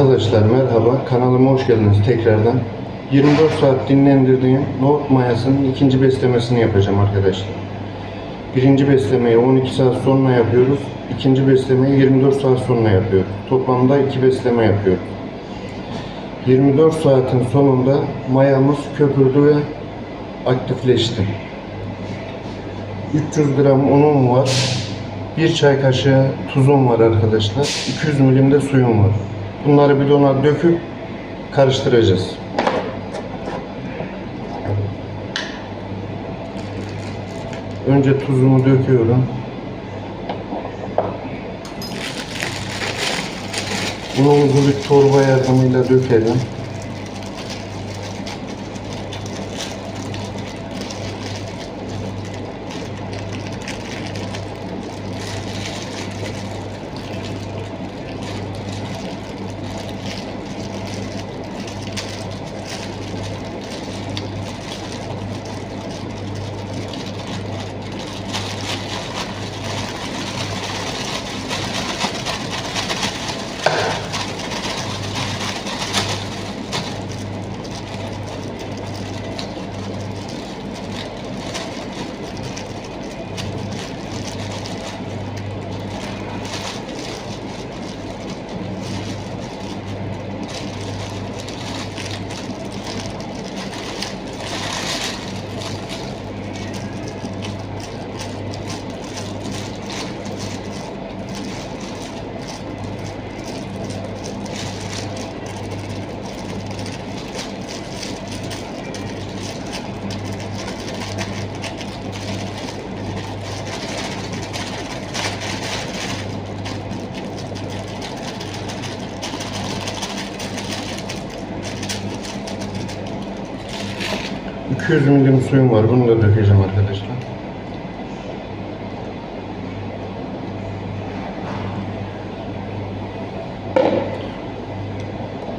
Arkadaşlar merhaba, kanalıma hoş geldiniz tekrardan. 24 saat dinlendirdiğim nohut mayasının ikinci beslemesini yapacağım arkadaşlar. Birinci beslemeyi 12 saat sonra yapıyoruz. İkinci beslemeyi 24 saat sonra yapıyoruz. Toplamda iki besleme yapıyoruz. 24 saatin sonunda mayamız köpürdü ve aktifleşti. 300 gram unum var. 1 çay kaşığı tuzum var arkadaşlar. 200 milim de suyum var. Bunları bidona döküp karıştıracağız. Önce tuzumu döküyorum. Unumuzu bir torba yardımıyla dökelim. ...200 milim suyum var. Bunu da dökeceğim arkadaşlar.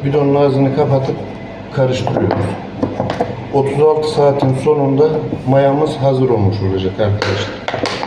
Bidonun ağzını kapatıp karıştırıyoruz. 36 saatin sonunda mayamız hazır olmuş olacak arkadaşlar.